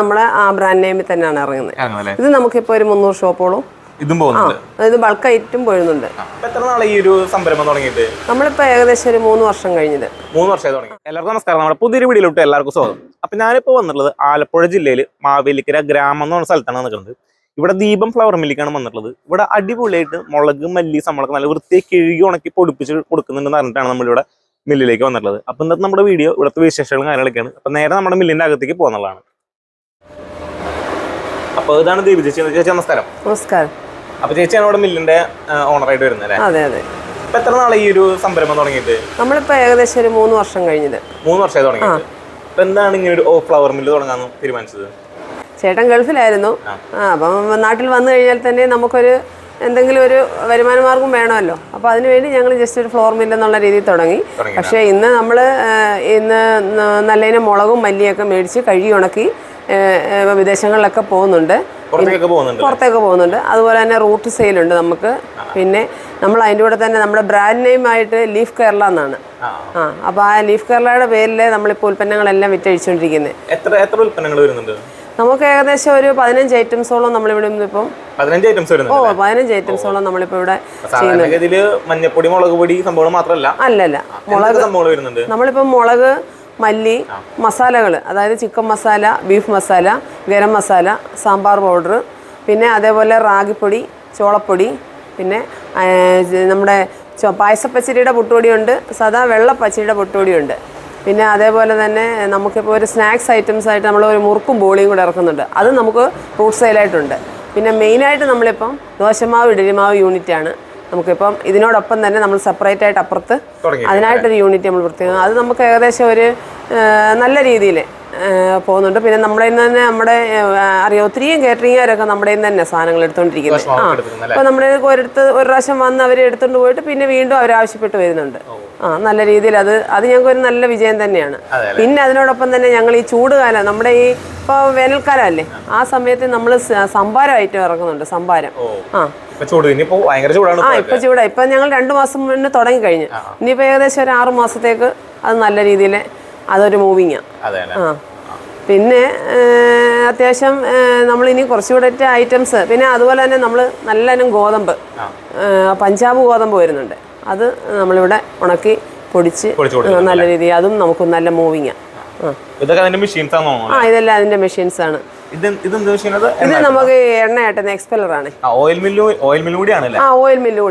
നമ്മളെ ആ ബ്രാൻഡ് നെയിമിൽ തന്നെയാണ് ഇറങ്ങുന്നത്. ഇത് നമുക്കിപ്പോൾ ഒരു മുന്നൂറ് ഷോപ്പോളും ഇതും പോകുന്നുണ്ട്. ഇത് ബൾക്ക് ഐറ്റും പോയിരുന്നുണ്ട്. നമ്മളിപ്പോ എത്ര നാളെ ഈ ഒരു സംരംഭം തുടങ്ങിയിട്ട്? നമ്മളിപ്പോൾ ഏകദേശം ഒരു മൂന്ന് വർഷം കഴിഞ്ഞത് മൂന്ന് വർഷമായി തുടങ്ങി. എല്ലാവർക്കും നമസ്കാരം. നമ്മുടെ പുതിയൊരു വീഡിയോയിലോട്ട് എല്ലാവർക്കും സ്വാഗതം. അപ്പൊ ഞാനിപ്പോ വന്നിട്ടുള്ളത് ആലപ്പുഴ ജില്ലയിൽ മാവേലിക്കര ഗ്രാമം എന്ന് പറഞ്ഞ സ്ഥലത്താണ് നിൽക്കുന്നത്. ഇവിടെ ദീപം ഫ്ലവർ മില്ലിക്കാണ് വന്നിട്ടുള്ളത്. ഇവിടെ അടിപൊളിയായിട്ട് മുളക് മല്ലി സമ്മളൊക്കെ നല്ല വൃത്തിയായി കിഴുകി ഉണക്കി പൊടിപ്പിച്ച് കൊടുക്കുന്നുണ്ടെന്ന് പറഞ്ഞിട്ടാണ് നമ്മളിവിടെ മില്ലിലേക്ക് വന്നിട്ടുള്ളത്. അപ്പൊ ഇന്നത്തെ നമ്മുടെ വീഡിയോ ഇവിടുത്തെ വിശേഷങ്ങളും കാര്യങ്ങളൊക്കെയാണ്. അപ്പൊ നേരെ നമ്മുടെ മില്ലിന്റെ അകത്തേക്ക് പോകുന്നതാണ് അപ്പൊ ഇതാണ് ദീപ ചേച്ചി. ചേച്ചി നമസ്കാരം. നമസ്കാരം. അപ്പൊ ചേച്ചിയാണ് ഇവിടെ മില്ലിന്റെ ഓണറായിട്ട് വരുന്നത് അതെ അതെ. ഇപ്പൊ എത്ര നാളെ ഈ ഒരു സംരംഭം തുടങ്ങിയിട്ട്? നമ്മളിപ്പോ ഏകദേശം ഒരു മൂന്ന് വർഷം കഴിഞ്ഞത് മൂന്ന് വർഷമായി തുടങ്ങിയത് അപ്പൊ എന്താണ് ഇങ്ങനെ ഒരു ഫ്ലവർ മില്ല് തുടങ്ങാൻ തീരുമാനിച്ചത്? ചേട്ടൻ ഗൾഫിലായിരുന്നു. ആ. അപ്പം നാട്ടിൽ വന്നു കഴിഞ്ഞാൽ തന്നെ നമുക്കൊരു എന്തെങ്കിലും ഒരു വരുമാന മാർഗം വേണമല്ലോ. അപ്പോൾ അതിനുവേണ്ടി ഞങ്ങൾ ജസ്റ്റ് ഒരു ഫ്ലോർ മില്ല് എന്നുള്ള രീതിയിൽ തുടങ്ങി. പക്ഷേ ഇന്ന് നമ്മൾ ഇന്ന് നല്ലതിനെ മുളകും മല്ലിയൊക്കെ മേടിച്ച് കഴുകി ഉണക്കി വിദേശങ്ങളിലൊക്കെ പോകുന്നുണ്ട്. പുറത്തേക്ക് പോകുന്നുണ്ട്. അതുപോലെ തന്നെ റൂട്ട് സെയിലുണ്ട് നമുക്ക്. പിന്നെ നമ്മൾ അതിന്റെ കൂടെ തന്നെ നമ്മുടെ ബ്രാൻഡ് നെയിം ആയിട്ട് ലീഫ് കേരള എന്നാണ്. ആ. അപ്പൊ അപ്പോൾ ആ ലീഫ് കേരളയുടെ പേരിൽ നമ്മളിപ്പോൾ ഉൽപ്പന്നങ്ങളെല്ലാം വിറ്റഴിച്ചുകൊണ്ടിരിക്കുന്നത് എത്ര എത്ര ഉൽപ്പന്നങ്ങൾ വരുന്നുണ്ട്? നമുക്ക് ഏകദേശം ഒരു പതിനഞ്ച് ഐറ്റംസോളം നമ്മളിവിടെ ഇപ്പം പതിനഞ്ച് ഐറ്റംസ് ഓ പതിനഞ്ച് ഐറ്റംസോളം നമ്മളിപ്പോ ഇവിടെ മഞ്ഞപ്പൊടി മുളക് പൊടി സംഭവം മാത്രമല്ല? അല്ലല്ല. മുളക് നമ്മളിപ്പം മുളക് മല്ലി മസാലകൾ. അതായത് chicken masala beef masala garam masala sambar powder പിന്നെ അതേപോലെ റാഗിപ്പൊടി ചോളപ്പൊടി പിന്നെ നമ്മുടെ പായസപ്പച്ചരിയുടെ പുട്ടുപൊടിയുണ്ട് സദാ വെള്ളപ്പച്ചരിയുടെ പുട്ടുപൊടിയുണ്ട്. പിന്നെ അതേപോലെ തന്നെ നമുക്കിപ്പോൾ ഒരു സ്നാക്സ് ഐറ്റംസ് ആയിട്ട് നമ്മൾ ഒരു മുറുക്കും ബോളിയും കൂടെ ഇറക്കുന്നുണ്ട്. അത് നമുക്ക് ഫ്രൂട്ട് സെയിലായിട്ടുണ്ട്. പിന്നെ മെയിനായിട്ട് നമ്മളിപ്പം ദോശമാവ് ഇഡലിമാവ് യൂണിറ്റാണ്. നമുക്കിപ്പം ഇതിനോടൊപ്പം തന്നെ നമ്മൾ സെപ്പറേറ്റ് ആയിട്ട് അപ്പുറത്ത് അതിനായിട്ടൊരു യൂണിറ്റ് നമ്മൾ പ്രത്യേകം അത് നമുക്ക് ഏകദേശം ഒരു നല്ല രീതിയിൽ പോകുന്നുണ്ട്. പിന്നെ നമ്മുടെ നിന്ന് തന്നെ നമ്മുടെ അറിയാം ഒത്തിരിയും കേറ്ററിങ്ങുകാരൊക്കെ നമ്മുടെ നിന്ന് തന്നെ സാധനങ്ങൾ എടുത്തുകൊണ്ടിരിക്കുന്നത് ആ അപ്പോൾ നമ്മുടെ ഒരിടത്ത് ഒരു പ്രാവശ്യം വന്ന് അവർ എടുത്തുകൊണ്ട് പോയിട്ട് പിന്നെ വീണ്ടും അവർ ആവശ്യപ്പെട്ട് വരുന്നുണ്ട്. ആ നല്ല രീതിയിൽ അത് അത് ഞങ്ങൾക്ക് ഒരു നല്ല വിജയം തന്നെയാണ്. പിന്നെ അതിനോടൊപ്പം തന്നെ ഞങ്ങൾ ഈ ചൂടുകാലം നമ്മുടെ ഈ ഇപ്പോൾ വേനൽക്കാലമല്ലേ ആ സമയത്ത് നമ്മൾ സംഭാരം ഐറ്റം ഇറങ്ങുന്നുണ്ട് സംഭാരം. ആ. ഇനിയിപ്പോ ഭയങ്കര ചൂടാണ് ആ ഇപ്പൊ. ഇപ്പൊ ചൂടാ. ഇപ്പൊ ഞങ്ങൾ രണ്ടു മാസം മുന്നേ തുടങ്ങി കഴിഞ്ഞു. ഇനിയിപ്പോ ഏകദേശം ഒരു ആറു മാസത്തേക്ക് അത് നല്ല രീതിയിൽ അതൊരു മൂവിങ്ങാ അല്ലേ? ആ. പിന്നെ അത്യാവശ്യം നമ്മൾ ഇനി കുറച്ചുകൂടെ ഐറ്റംസ് പിന്നെ അതുപോലെ തന്നെ നമ്മൾ നല്ല ഇനം ഗോതമ്പ് പഞ്ചാബ് ഗോതമ്പ് വരുന്നുണ്ട്. അത് നമ്മളിവിടെ ഉണക്കി പൊടിച്ച് നല്ല രീതിയിൽ അതും നമുക്ക് നല്ല മൂവിങ് ആ. ഇതൊക്കെ അതിന്റെ മെഷീൻസ് ആ ഇതെല്ലാം അതിന്റെ മെഷീൻസ് ആണ്. ഇത് ഇതെന്ത് മെഷീൻ അത് ഇത് നമുക്ക് എക്സ്പെല്ലർ ആണ്. ഓയിൽ മില്ല് ഓയിൽ മില്ല് കൂടിയാണല്ലേ ആ ഓയിൽ മില്ലും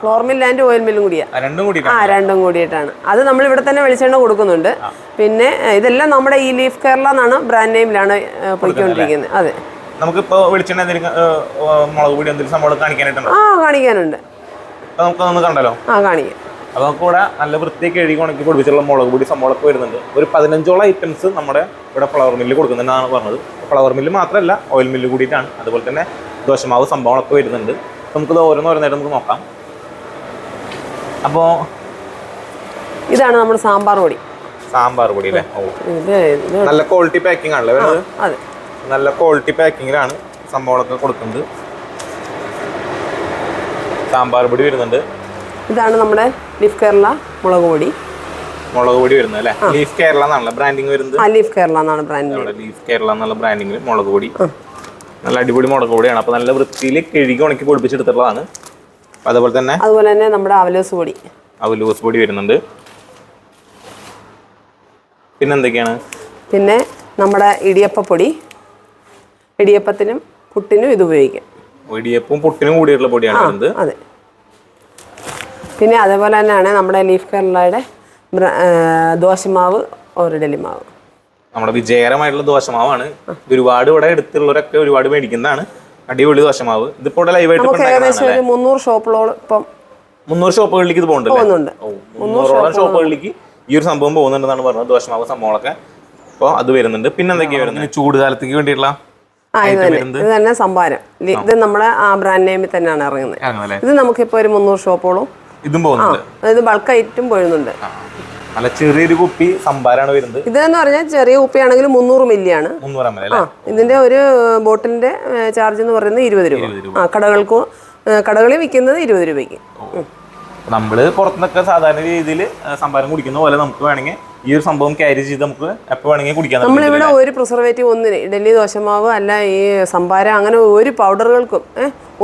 ഫ്ലോർ മില്ല് ആൻഡ് ഓയിൽ മില്ലും കൂടിയാ. ആ, രണ്ടും കൂടി ആ രണ്ടും കൂടിയിട്ടാണ്. അത് നമ്മൾ ഇവിടെ തന്നെ വെളിച്ചെണ്ണ കൊടുക്കുന്നുണ്ട്. പിന്നെ ഇതെല്ലാം നമ്മുടെ ഈ ലീഫ് കേരള എന്നാണ് ബ്രാൻഡ് നെയിമിലാണ് പൊയ്ക്കൊണ്ടിരിക്കുന്നത്. അതെ. നമുക്കിപ്പോ വെളിച്ചെണ്ണ എന്തെങ്കിലും ഏ, ഏ, മുളക് പൊടി എന്തെങ്കിലും സംഭവം കാണിക്കാനായിട്ടുണ്ടോ? ആ കാണിക്കാനുണ്ട്. നമുക്ക് കണ്ടല്ലോ ആ കാണിക്കാം. അപ്പൊ നമുക്ക് ഇവിടെ നല്ല വൃത്തിയൊക്കെ എഴുതി ഉണക്കി പൊടിപ്പിച്ചുള്ള മുളക് പൊടി സംഭവമൊക്കെ വരുന്നുണ്ട്. ഒരു പതിനഞ്ചോളം ഐറ്റംസ് നമ്മുടെ ഇവിടെ ഫ്ലവർ മില്ല് കൊടുക്കുന്നുണ്ടെന്നാണ് പറഞ്ഞത്. ഫ്ലവർ മില്ല് മാത്രമല്ല ഓയിൽ മില്ല് കൂടിയിട്ടാണ്. അതുപോലെ തന്നെ ദോശമാവ് സംഭവങ്ങളൊക്കെ വരുന്നുണ്ട്. നമുക്കിത് ഓരോന്നോരോന്നായിട്ട് നമുക്ക് നോക്കാം. അപ്പോൾ ഇതാണ് നമ്മുടെ സാമ്പാർ പൊടി. സാമ്പാർ പൊടി അല്ലേ? നല്ല ക്വാളിറ്റി പാക്കിംഗ് ആണല്ലേ വരുന്നത്? അതെ. നല്ല ക്വാളിറ്റി പാക്കിങ്ങിലാണ് സംഭവങ്ങളൊക്കെ കൊടുക്കുന്നത്. സാമ്പാർ പൊടി വരുന്നുണ്ട്. ഇതാണ് നമ്മുടെ ലീഫ് കേരള മുളക് പൊടി. മുളക് പൊടി വരുന്നത് അല്ലേ? ലീഫ് കേരള എന്നാണല്ലോ ബ്രാൻഡിങ് വരുന്നത്. ആ ലീഫ് കേരള എന്നാണ് ബ്രാൻഡിങ് നമ്മുടെ ലീഫ് കേരള എന്നുള്ള ബ്രാൻഡിങ്ങിൽ മുളക് പൊടി. നല്ല അടിപൊളി മുളക് പൊടിയാണ്. അപ്പൊ നല്ല വൃത്തിയിൽ കഴുകി ഉണക്കി പൊടിപ്പിച്ചെടുത്തിട്ടുള്ളതാണ്. അതുപോലെ തന്നെ അതുപോലെ തന്നെ നമ്മുടെ അവലോസ് പൊടി. അവലോസ് പൊടി വരുന്നുണ്ട്. പിന്നെ എന്തൊക്കെയാണ്? പിന്നെ നമ്മുടെ ഇടിയപ്പപ്പൊടി ഇടിയപ്പത്തിനും പുട്ടിനും ഇത് ഉപയോഗിക്കാം. ഇടിയപ്പും പുട്ടിനും കൂടിയിട്ടുള്ള പൊടിയാണ് അതെ. പിന്നെ അതേപോലെ തന്നെയാണ് നമ്മുടെ ലീഫ് കേരളയുടെ ദോശമാവ് ഓരിഡലി മാവ് നമ്മുടെ വിജയകരമായിട്ടുള്ള ദോശമാവാണ്. ഒരുപാട് ഇവിടെ എടുത്തുള്ളവരൊക്കെ ഒരുപാട് മേടിക്കുന്നതാണ്. അടിപൊളി ദോശമാവ്. ഇതിപ്പോ ലൈവായിട്ട് നമുക്ക് ഏകദേശം ഒരു മുന്നൂറ് ഷോപ്പുകളോളം ഇപ്പം മുന്നൂറ് ഷോപ്പുകളിലേക്ക് ഇത് പോകുന്നുണ്ട്. ഓ, മുന്നൂറോളം ഷോപ്പുകളിലേക്ക് ഈ ഒരു സംഭവം പോകുന്നുണ്ടെന്നാണ് പറഞ്ഞത്. ദോശമാവ് സംഭവങ്ങളൊക്കെ അപ്പോൾ അത് വരുന്നുണ്ട്. പിന്നെ എന്തൊക്കെയാ വരുന്നത്? ചൂട് കാലത്തേക്ക് വേണ്ടിയിട്ടുള്ള ആ ഇത് തന്നെ. ഇത് തന്നെ സംഭാരം. ഇത് നമ്മുടെ ആ ബ്രാൻഡ് നെയിമിൽ തന്നെയാണ് ഇറങ്ങുന്നത്. ഇത് നമുക്കിപ്പോൾ ഒരു മുന്നൂറ് ഷോപ്പുകളും ഇതും പോകുന്നുണ്ട്. അതായത് ബൾക്ക് ഐറ്റും പോഴുന്നുണ്ട് നല്ല ചെറിയൊരു കുപ്പി സംഭാരാണ് വരുന്നത്. ഇതെന്ന് പറഞ്ഞാൽ ചെറിയ കുപ്പിയാണെങ്കിൽ മുന്നൂറ് മില്ലിയാണ്. ഇതിന്റെ ഒരു ബോട്ടിലിന്റെ ചാർജ് എന്ന് പറയുന്നത് ഇരുപത് രൂപ. ആ കടകൾക്ക് കടകളിൽ വിൽക്കുന്നത് ഇരുപത് രൂപയ്ക്ക്. നമ്മൾ പുറത്തുനിന്നൊക്കെ സാധാരണ രീതിയിൽ സംഭാരം കുടിക്കുന്ന പോലെ നമുക്ക് വേണമെങ്കിൽ ഈ ഒരു സംഭവം ക്യാരി ചെയ്ത് നമുക്ക് എപ്പോൾ വേണമെങ്കിൽ കുടിക്കാൻ നമ്മളിവിടെ ഒരു പ്രിസർവേറ്റീവ് ഒന്നിന് ഇഡലി ദോശമാവ് അല്ല ഈ സംഭാരം അങ്ങനെ ഒരു പൗഡറുകൾക്കും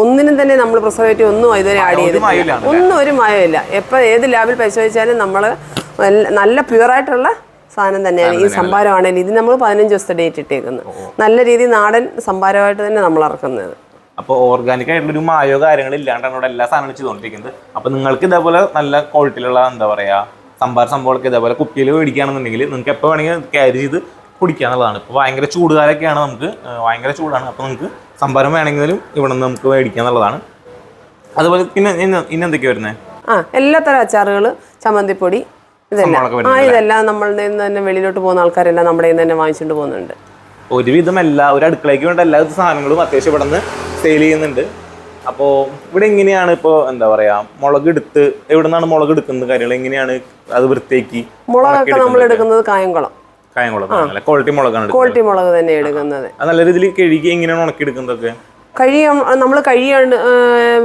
ഒന്നിനും തന്നെ നമ്മൾ പ്രിസർവേറ്റീവ് ഒന്നും ഇതുവരെ ആഡ് ചെയ്തിട്ടില്ല. ഒന്നും ഒരു മായമില്ല എപ്പോൾ ഏത് ലാബിൽ പരിശോധിച്ചാലും നമ്മൾ നല്ല പ്യുവറായിട്ടുള്ള സാധനം തന്നെയാണ് ഈ സംഭാരമാണെങ്കിലും ഇത് നമ്മൾ പതിനഞ്ച് ദിവസത്തെ ഡേറ്റ് ഇട്ടേക്കുന്നത്. നല്ല രീതിയിൽ നാടൻ സംഭാരമായിട്ട് തന്നെ നമ്മൾ ഇറക്കുന്നത്. അപ്പോൾ ഓർഗാനിക് ആയിട്ടുള്ള ഒരു മായോ കാര്യങ്ങൾ ഇല്ലാണ്ടാണ് ഇവിടെ എല്ലാ സാധനങ്ങളും ചെയ്തുകൊണ്ടിരിക്കുന്നത്. അപ്പോൾ നിങ്ങൾക്ക് ഇതേപോലെ നല്ല ക്വാളിറ്റിയിലുള്ള എന്താ പറയുക സംഭാര സംഭവങ്ങളൊക്കെ ഇതേപോലെ കുപ്പിയിൽ മേടിക്കുകയാണെന്നുണ്ടെങ്കിൽ നിങ്ങൾക്ക് എപ്പോൾ വേണമെങ്കിൽ ക്യാരി ചെയ്ത് കുടിക്കുക എന്നുള്ളതാണ്. ഇപ്പോൾ ഭയങ്കര ചൂടുകാരൊക്കെയാണ് നമുക്ക് ഭയങ്കര ചൂടാണ്. അപ്പോൾ നമുക്ക് സംഭാരം വേണമെങ്കിലും ഇവിടെ നിന്ന് നമുക്ക് മേടിക്കുക എന്നുള്ളതാണ്. അതുപോലെ പിന്നെ ഇന്ന് ഇന്ന് എന്തൊക്കെയാണ് വരുന്നത് ആ എല്ലാ തരം അച്ചാറുകൾ ചമ്മന്തിപ്പൊടി ഇതെല്ലാം. ആ ഇതെല്ലാം നമ്മളുടെ തന്നെ വെളിയിലോട്ട് പോകുന്ന ആൾക്കാരെല്ലാം നമ്മുടെ തന്നെ വാങ്ങിച്ചുകൊണ്ട് പോകുന്നുണ്ട്. ഒരുവിധം എല്ലാ ഒരു അടുക്കളയ്ക്ക് വേണ്ട എല്ലാ സാധനങ്ങളും അത്യാവശ്യം ഇവിടെ നിന്ന് സെയിൽ ചെയ്യുന്നുണ്ട്. അപ്പോൾ ഇവിടെ എങ്ങനെയാണ് ഇപ്പോൾ എന്താ പറയാ മുളക് എടുത്ത് എവിടെ നിന്നാണ് മുളക് എടുക്കുന്നത് കാര്യങ്ങൾ? എങ്ങനെയാണ് അത് വൃത്തിയാക്കി മുളകൊക്കെ നമ്മൾ എടുക്കുന്നത് കായംകുളം. കായംകുളം ക്വാളിറ്റി മുളകാണ് ക്വാളിറ്റി മുളക് തന്നെ എടുക്കുന്നത്. അത് നല്ല രീതിയിൽ കഴുകി എങ്ങനെയാണ് ഉണക്കി എടുക്കുന്നതൊക്കെ കഴിയ നമ്മൾ കഴിയാണ്ട്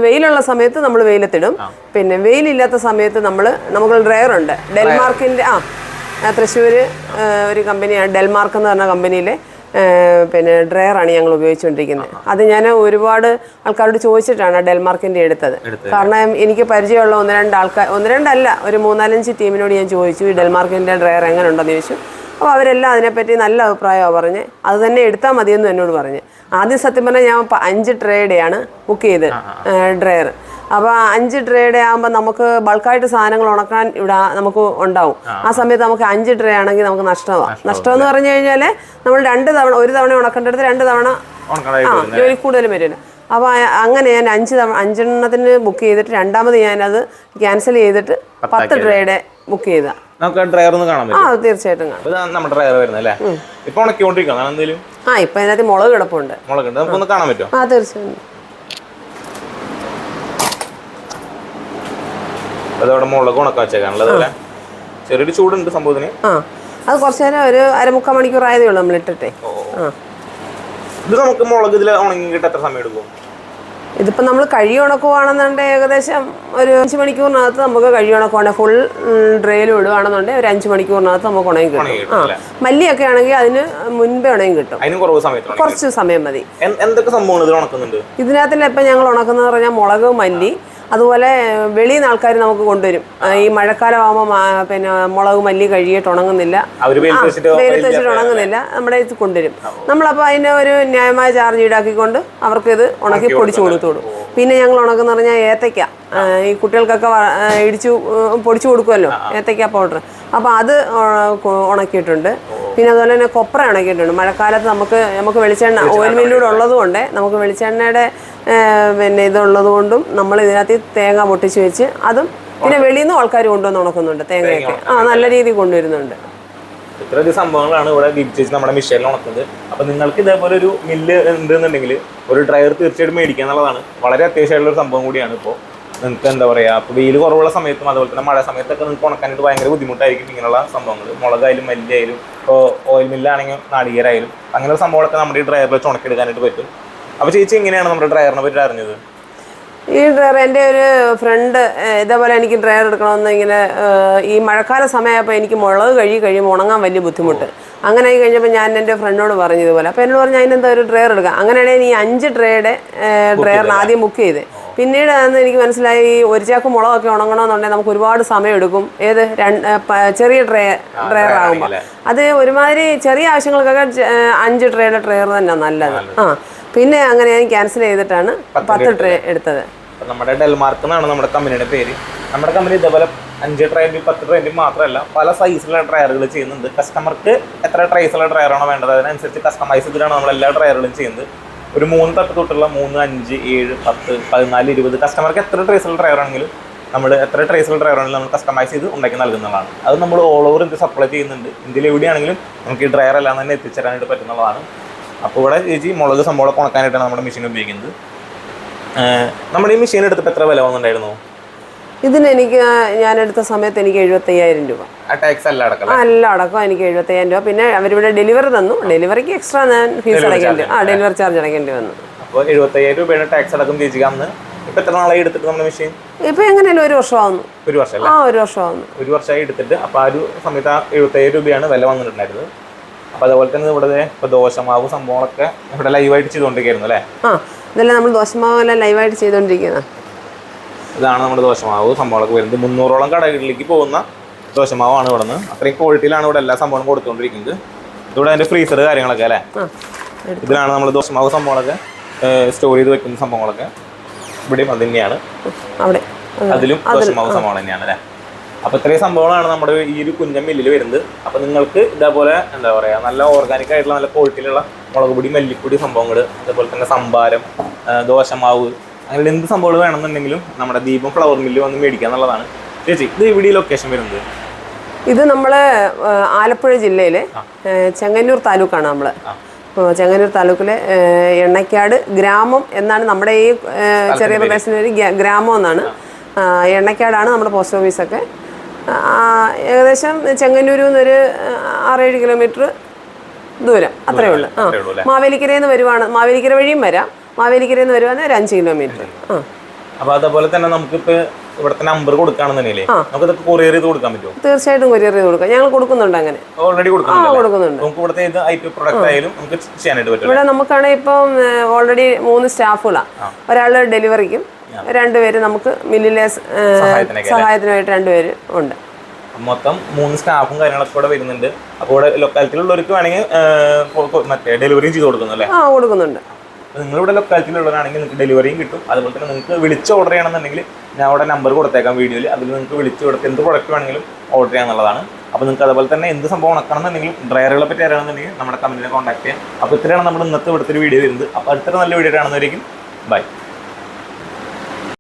വെയിലുള്ള സമയത്ത് നമ്മൾ വെയിലത്തിടും. പിന്നെ വെയിലില്ലാത്ത സമയത്ത് നമ്മൾ നമുക്ക് ഡ്രയർ ഉണ്ട്. ഡെൽമാർക്കിന്റെ ആ തൃശ്ശൂർ ഒരു കമ്പനിയാണ് ഡെൽമാർക്ക് എന്ന് പറഞ്ഞ കമ്പനിയിലെ പിന്നെ ഡ്രയറാണ് ഞങ്ങൾ ഉപയോഗിച്ചുകൊണ്ടിരിക്കുന്നത്. അത് ഞാൻ ഒരുപാട് ആൾക്കാരോട് ചോദിച്ചിട്ടാണ് ഡെൽമാർക്കിന്റെ എടുത്തത്. കാരണം എനിക്ക് പരിചയമുള്ള ഒന്ന് രണ്ട് ആൾക്കാർ ഒന്ന് രണ്ടല്ല ഒരു മൂന്നാലഞ്ച് ടീമിനോട് ഞാൻ ചോദിച്ചു ഈ ഡെൽമാർക്കിന്റെ ഡ്രയർ എങ്ങനെ ഉണ്ടെന്ന് ചോദിച്ചു. അപ്പോൾ അവരെല്ലാം അതിനെപ്പറ്റി നല്ല അഭിപ്രായമാണ് പറഞ്ഞ് അത് തന്നെ എടുത്താൽ മതിയെന്ന് എന്നോട് പറഞ്ഞ്. ആദ്യം സത്യം പറഞ്ഞാൽ ഞാൻ അഞ്ച് ട്രേഡെയാണ് ബുക്ക് ചെയ്ത് ഡ്രയർ. അപ്പോൾ അഞ്ച് ട്രേയുടെ ആകുമ്പോൾ നമുക്ക് ബൾക്കായിട്ട് സാധനങ്ങൾ ഉണക്കാൻ ഇവിടെ നമുക്ക് ഉണ്ടാവും. ആ. സമയത്ത് നമുക്ക് അഞ്ച് ട്രേ ആണെങ്കിൽ നമുക്ക് നഷ്ടമാണ് നഷ്ടം എന്ന് പറഞ്ഞു കഴിഞ്ഞാൽ നമ്മൾ രണ്ട് തവണ ഒരു തവണ ഉണക്കേണ്ടടുത്ത് രണ്ട് തവണ ആ ജോലി കൂടുതൽ വരില്ല അപ്പോൾ അങ്ങനെ ഞാൻ അഞ്ച് തവണ അഞ്ചെണ്ണത്തിന് ബുക്ക് ചെയ്തിട്ട് രണ്ടാമത് ഞാനത് ക്യാൻസൽ ചെയ്തിട്ട് പത്ത് ട്രേയുടെ ബുക്ക് ചെയ്താൽ നമുക്ക് ഒന്ന് കാണാൻ ആ തീർച്ചയായിട്ടും കാണാം. നമ്മുടെ വരുന്നത് അല്ലേ ഇപ്പൊ ഉണക്കിക്കൊണ്ടിരിക്കണം എന്തെങ്കിലും ആ ഇപ്പം അതിനകത്ത് മുളക് കിടപ്പുണ്ട്. മുളകുണ്ട്. നമുക്കൊന്ന് കാണാൻ പറ്റുമോ ആ തീർച്ചയായും അതവിടെ മുളക് ഉണക്ക വെച്ചേക്കാണല്ലോ ചെറിയൊരു ചൂടുണ്ട് സംഭവത്തിന്. ആ അത് കുറച്ച് നേരം ഒരു അരമുക്കാൽ മണിക്കൂർ ആയതേ ഉള്ളൂ നമ്മൾ ഇട്ടിട്ടേ. ആ. ഇത് നമുക്ക് മുളക് ഇതിൽ ഉണങ്ങിയിട്ട് എത്ര സമയം എടുക്കും? ഇതിപ്പോ നമ്മൾ കഴി ഉണക്കുവാണെന്നുണ്ടെങ്കിൽ ഏകദേശം ഒരു അഞ്ച് മണിക്കൂറിനകത്ത് നമുക്ക് കഴി ഉണക്കുവാണെങ്കിൽ ഫുൾ ഡ്രൈയിൽ വിടുവാണെന്നുണ്ടെങ്കിൽ ഒരു അഞ്ച് മണിക്കൂറിനകത്ത് നമുക്ക് ഉണങ്ങി കിട്ടും. ആ മല്ലിയൊക്കെ ആണെങ്കിൽ അതിന് മുൻപേ ഉണങ്ങി കിട്ടും. കുറച്ച് സമയം മതി. എന്തൊക്കെ ഉണക്കുന്നുണ്ട്? ഇതിനകത്തിൽ ഇപ്പം ഞങ്ങൾ ഉണക്കുന്നത് പറഞ്ഞാൽ മുളക് മല്ലി അതുപോലെ വെളിയിൽ നിന്ന് ആൾക്കാർ നമുക്ക് കൊണ്ടുവരും. ഈ ഈ മഴക്കാലമാകുമ്പോൾ പിന്നെ മുളക് മല്ലി കഴിയിട്ട് ഉണങ്ങുന്നില്ല. വെയിലത്ത് വെച്ചിട്ട് ഉണങ്ങുന്നില്ല. നമ്മുടെ ഇത് കൊണ്ടുവരും. നമ്മളപ്പോൾ അതിന്റെ ഒരു ന്യായമായ ചാർജ് ഈടാക്കിക്കൊണ്ട് അവർക്കിത് ഉണക്കി പൊടിച്ചു കൊടുത്തോളൂ പിന്നെ ഞങ്ങൾ ഉണക്കുന്ന പറഞ്ഞാൽ ഏത്തയ്ക്ക. ഈ കുട്ടികൾക്കൊക്കെ ഇടിച്ചു പൊടിച്ചു കൊടുക്കുമല്ലോ ഏത്തയ്ക്ക പൗഡർ അപ്പോൾ അത് ഉണക്കിയിട്ടുണ്ട്. പിന്നെ അതുപോലെ തന്നെ കൊപ്ര ഉണക്കിയിട്ടുണ്ട്. മഴക്കാലത്ത് നമുക്ക് നമുക്ക് വെളിച്ചെണ്ണ ഓയിൽ മില്ലൂടെ ഉള്ളതുകൊണ്ട് നമുക്ക് വെളിച്ചെണ്ണയുടെ പിന്നെ ഇതുള്ളത് കൊണ്ടും നമ്മൾ ഇതിനകത്ത് തേങ്ങ പൊട്ടിച്ച് വെച്ച് അതും പിന്നെ വെളിയിൽ നിന്ന് ആൾക്കാർ കൊണ്ടുവന്ന് ഉണക്കുന്നുണ്ട് തേങ്ങയൊക്കെ. ആ നല്ല രീതിയിൽ കൊണ്ടുവരുന്നുണ്ട്. ഇത്രയധികം സംഭവങ്ങളാണ് ഇവിടെ വിഭജിച്ച് നമ്മുടെ മിഷേലിൽ ഉണക്കുന്നത്. അപ്പൊ നിങ്ങൾക്ക് ഇതേപോലെ ഒരു മില്ല് ഉണ്ടെന്നുണ്ടെങ്കിൽ ഒരു ഡ്രയർ തീർച്ചയായിട്ടും മേടിക്കുക എന്നുള്ളതാണ്. വളരെ അത്യാവശ്യമായിട്ടുള്ള ഒരു സംഭവം കൂടിയാണ് ഇപ്പോൾ നിങ്ങൾക്ക് എന്താ പറയുക ഇപ്പോൾ വെയിൽ കുറവുള്ള സമയത്തും അതുപോലെ തന്നെ മഴ സമയത്തൊക്കെ നിങ്ങൾക്ക് ഉണക്കാനായിട്ട് ഭയങ്കര ബുദ്ധിമുട്ടായിരിക്കും ഇങ്ങനെയുള്ള സംഭവങ്ങൾ. മുളകായാലും മല്ലിയായാലും ഇപ്പോൾ ഓയിൽ മില്ലാണെങ്കിൽ നാളികേരായാലും അങ്ങനെയുള്ള സംഭവങ്ങളൊക്കെ നമ്മുടെ ഈ ഡ്രൈവറിൽ വെച്ച് ഉണക്കിയെടുക്കാനായിട്ട് പറ്റും. അപ്പോൾ ചേച്ചി എങ്ങനെയാണ് നമ്മുടെ ഡ്രയറിനെ പറ്റി അറിഞ്ഞത്? ഈ ഡ്രയർ എന്റെ ഒരു ഫ്രണ്ട് ഇതേപോലെ എനിക്ക് ഡ്രയർ എടുക്കണമെന്ന് ഇങ്ങനെ ഈ മഴക്കാല സമയമായപ്പോൾ എനിക്ക് മുളക് കഴുകി കഴിയുമ്പോൾ ഉണങ്ങാൻ വലിയ ബുദ്ധിമുട്ട്. അങ്ങനെ ആയി കഴിഞ്ഞപ്പോൾ ഞാൻ എന്റെ ഫ്രണ്ടിനോട് പറഞ്ഞു ഇതുപോലെ. അപ്പോൾ എന്നോട് പറഞ്ഞു അതിനെന്താ ഒരു ഡ്രയർ എടുക്കാം അങ്ങനെയാണെങ്കിൽ ഈ അഞ്ച് ട്രേയുടെ ഡ്രയറിന് ആദ്യം ബുക്ക് ചെയ്ത്. പിന്നീട് അന്ന് എനിക്ക് മനസ്സിലായി ഈ ഒരു ചാക്ക് മുളകൊക്കെ ഉണങ്ങണമെന്നുണ്ടെങ്കിൽ നമുക്ക് ഒരുപാട് സമയം എടുക്കും. ഏത് രണ്ട് ചെറിയ ട്രേ ഡ്രയർ ആകുമ്പോൾ? അത് ഒരുമാതിരി ചെറിയ ആവശ്യങ്ങൾക്കൊക്കെ അഞ്ച് ട്രേയുടെ ഡ്രയർ തന്നെ നല്ലത്. ആ. പിന്നെ അങ്ങനെ ഞാൻ ക്യാൻസൽ ചെയ്തിട്ടാണ് പത്ത് ട്രേ എടുത്തത്. നമ്മുടെ ഡെൽമാർക്ക് എന്നാണ് നമ്മുടെ കമ്പനിയുടെ പേര്. നമ്മുടെ കമ്പനി ഇതേപോലെ അഞ്ച് ട്രയലും പത്ത് ട്രയലും മാത്രമല്ല പല സൈസിലുള്ള ട്രയറുകൾ ചെയ്യുന്നുണ്ട്. കസ്റ്റമർക്ക് എത്ര ട്രൈസുള്ള ട്രയറാണോ വേണ്ടത്? അതിനനുസരിച്ച് കസ്റ്റമൈസ് ചെയ്തിട്ടാണ് നമ്മൾ എല്ലാ ട്രയറുകളും ചെയ്യുന്നത്. ഒരു മൂന്ന് തട്ട് തൊട്ടുള്ള മൂന്ന് അഞ്ച് ഏഴ് പത്ത് പതിനാല് ഇരുപത് കസ്റ്റമർക്ക് എത്ര ട്രൈസുള്ള ട്രയർ ആണെങ്കിലും നമ്മൾ എത്ര ട്രേസുള്ള ഡ്രൈവറാണെങ്കിലും നമ്മൾ കസ്റ്റമൈസ് ചെയ്ത് ഉണ്ടാക്കി നൽകുന്നതാണ്. അത് നമ്മൾ ഓൾ ഓവർ ഇന്ത്യ സപ്ലൈ ചെയ്യുന്നുണ്ട്. ഇന്ത്യയിൽ എവിടെയാണെങ്കിലും നമുക്ക് ഈ ഡ്രയർ എല്ലാം തന്നെ എത്തിച്ചേരാനായിട്ട് പറ്റുന്നതാണ്. അപ്പോൾ ഇവിടെ ചേച്ചി മുളക് സംഭവം ഉണക്കാനായിട്ടാണ് നമ്മുടെ മെഷീൻ ഉപയോഗിക്കുന്നത്. നമ്മുടെ ഈ മെഷീൻ എടുത്തപ്പോൾ എത്ര വില വന്നിട്ടുണ്ടായിരുന്നു? ഇതിന് എനിക്ക് ഞാൻ എടുത്ത സമയത്ത് എനിക്ക് എഴുപത്തയ്യായിരം രൂപ. ടാക്സ് എല്ലാം അടക്കം എല്ലാം അടക്കം എനിക്ക് എഴുപത്തയ്യായിരം രൂപ. പിന്നെ അവരിവിടെ ഡെലിവറി തന്നു. ഡെലിവറിക്ക് എക്സ്ട്രാ ഞാൻ ഫീസ് അടയ്ക്കേണ്ടി ആ ഡെലിവറി ചാർജ് അടയ്ക്കേണ്ടി വന്നു. അപ്പോൾ എഴുപത്തയ്യായിരം രൂപയുടെ ടാക്സ് അടക്കം ചേച്ചിക്ക് അന്ന്. ഇപ്പൊ എത്ര നാളായി എടുത്തിട്ട് നമ്മുടെ മെഷീൻ ഇപ്പം എങ്ങനെയല്ലോ ഒരു വർഷമാവുന്നു. ഒരു വർഷം ആ ഒരു വർഷമാവുന്നു. ഒരു വർഷമായി എടുത്തിട്ട്. അപ്പോൾ ആ ഒരു സമയത്ത് ആ എഴുപത്തയ്യായിരം രൂപയാണ് വില വന്നിട്ടുണ്ടായിരുന്നത്. അപ്പൊ അതുപോലെ തന്നെ ഇവിടെ ദോശമാവ് സംഭവങ്ങളൊക്കെ ഇവിടെ ലൈവായിട്ട് ചെയ്തുകൊണ്ടിരിക്കുന്നു അല്ലേ? ആ ഇതെല്ലാം നമ്മൾ ദോശമാവ് എല്ലാം ലൈവായിട്ട് ചെയ്തുകൊണ്ടിരിക്കുന്നത് ഇതാണ് നമ്മുടെ ദോശമാവ് സംഭവങ്ങളൊക്കെ വരുന്നത്. മുന്നൂറോളം കടകളിലേക്ക് പോകുന്ന ദോശമാവാണ് ഇവിടെ നിന്ന്. അത്രയും ക്വാളിറ്റിയിലാണ് ഇവിടെ എല്ലാ സംഭവങ്ങളും കൊടുത്തുകൊണ്ടിരിക്കുന്നത്. ഇവിടെ അതിന്റെ ഫ്രീസർ കാര്യങ്ങളൊക്കെ അല്ലേ? ഇതിലാണ് നമ്മൾ ദോശമാവ് സംഭവങ്ങളൊക്കെ സ്റ്റോർ ചെയ്ത് വെക്കുന്ന സംഭവങ്ങളൊക്കെ. ഇവിടെയും അത് തന്നെയാണ്. അതിലും ദോശമാവ് സംഭവങ്ങൾ തന്നെയാണ് അല്ലേ? അപ്പൊ ഇത്രയും സംഭവങ്ങളാണ് നമ്മുടെ ഈ ഒരു കുഞ്ഞൻ മില്ലിൽ വരുന്നത്. അപ്പോൾ നിങ്ങൾക്ക് ഇതേപോലെ എന്താ പറയുക നല്ല ഓർഗാനിക് ആയിട്ടുള്ള നല്ല ക്വാളിറ്റിയിലുള്ള മുളക് പൊടി മല്ലിപ്പൊടി സംഭവങ്ങൾ അതേപോലെ തന്നെ സംഭാരം ദോശമാവ് അങ്ങനെ എന്ത് സംഭവങ്ങൾ വേണമെന്നുണ്ടെങ്കിലും നമ്മുടെ ദീപം ഫ്ലവർ മില്ല് വന്ന് മേടിക്കുക എന്നുള്ളതാണ്. ചേച്ചി ഇത് ഇവിടെ ലൊക്കേഷൻ വരുന്നത്? ഇത് നമ്മൾ ആലപ്പുഴ ജില്ലയിലെ ചെങ്ങന്നൂർ താലൂക്കാണ് നമ്മൾ ചെങ്ങന്നൂർ താലൂക്കിലെ എണ്ണയ്ക്കാട് എണ്ണക്കാട് ഗ്രാമം എന്നാണ് നമ്മുടെ ഈ ചെറിയ പ്രദേശത്തിന് ഒരു ഗ്രാ- ഗ്രാമം എന്നാണ്. എണ്ണയ്ക്കാടാണ് എണ്ണക്കാടാണ് നമ്മുടെ പോസ്റ്റ് ഓഫീസൊക്കെ ഏകദേശം ചെങ്ങന്നൂരിൽ നിന്നൊരു ആറേഴ് കിലോമീറ്റർ ദൂരം. അത്രേ ഉള്ളൂ. ആ മാവേലിക്കരയിൽ നിന്ന് വരുവാണ്. മാവേലിക്കര വഴിയും വരാം. മാവേലിക്കരയിൽ നിന്ന് വരുവാണെങ്കിൽ ഒരു അഞ്ച് കിലോമീറ്റർ. ആ. അപ്പൊ അതേപോലെ തന്നെ നമുക്കിപ്പോ ഇവിടുത്തെ നമ്പർ കൊടുക്കുകയാണെന്നുണ്ടെങ്കിൽ നമുക്ക് ഇതൊക്കെ കൊറിയർ ചെയ്ത് കൊടുക്കാൻ പറ്റുമോ? തീർച്ചയായിട്ടും കൊറിയർ ചെയ്ത് കൊടുക്കാം. ഞങ്ങൾ കൊടുക്കുന്നുണ്ട് അങ്ങനെ. ഓൾറെഡി കൊടുക്കുന്നുണ്ട്. നമുക്ക് ഇവിടുത്തെ ഇത് ഐ ടി പ്രൊഡക്റ്റ് ആയാലും നമുക്ക് ചെയ്യാനായിട്ട് പറ്റും ഇവിടെ നമുക്കാണെങ്കിൽ ഇപ്പം ഓൾറെഡി മൂന്ന് സ്റ്റാഫുകളാണ് ഒരാൾ ഡെലിവറിക്കും. രണ്ടുപേര് നമുക്ക് മില്ലിലെ സഹായത്തിനായിട്ട് രണ്ടുപേര് ഉണ്ട്. മൊത്തം മൂന്ന് സ്റ്റാഫും കാര്യങ്ങളൊക്കെ ഇവിടെ വരുന്നുണ്ട്. അപ്പോൾ ഇവിടെ ലൊക്കാലിറ്റിയിലുള്ളവർക്ക് വേണമെങ്കിൽ മറ്റേ ഡെലിവറിയും ചെയ്ത് കൊടുക്കുന്നു അല്ലേ? ആ കൊടുക്കുന്നുണ്ട്. നിങ്ങളിവിടെ ലൊക്കാലിറ്റിയിലുള്ളവരാണെങ്കിൽ നിങ്ങൾക്ക് ഡെലിവറിയും കിട്ടും. അതുപോലെ തന്നെ നിങ്ങൾക്ക് വിളിച്ച് ഓർഡർ ചെയ്യണമെന്നുണ്ടെങ്കിൽ ഞാൻ അവിടെ നമ്പർ കൊടുത്തേക്കാം വീഡിയോയിൽ. അതിൽ നിങ്ങൾക്ക് വിളിച്ച് കൊടുത്ത് എന്ത് പ്രൊഡക്റ്റ് വേണമെങ്കിലും ഓർഡർ ചെയ്യാന്നുള്ളതാണ് അപ്പോൾ നിങ്ങൾക്ക് അതുപോലെ തന്നെ എന്ത് സംഭവം ഉണക്കണം എന്നുണ്ടെങ്കിലും ഡ്രൈവറുകളെ പറ്റി അറിയണമെന്നുണ്ടെങ്കിൽ നമ്മുടെ കമ്പനിയെ കോൺടാക്ട് ചെയ്യാം. അപ്പോൾ ഇത്രയാണ് നമ്മൾ ഇന്നത്തെ ഇവിടുത്തെ ഒരു വീഡിയോ വരുന്നത്. അപ്പോൾ അടുത്തൊരു നല്ല വീഡിയോ കാണുന്നവരേക്കും ബൈ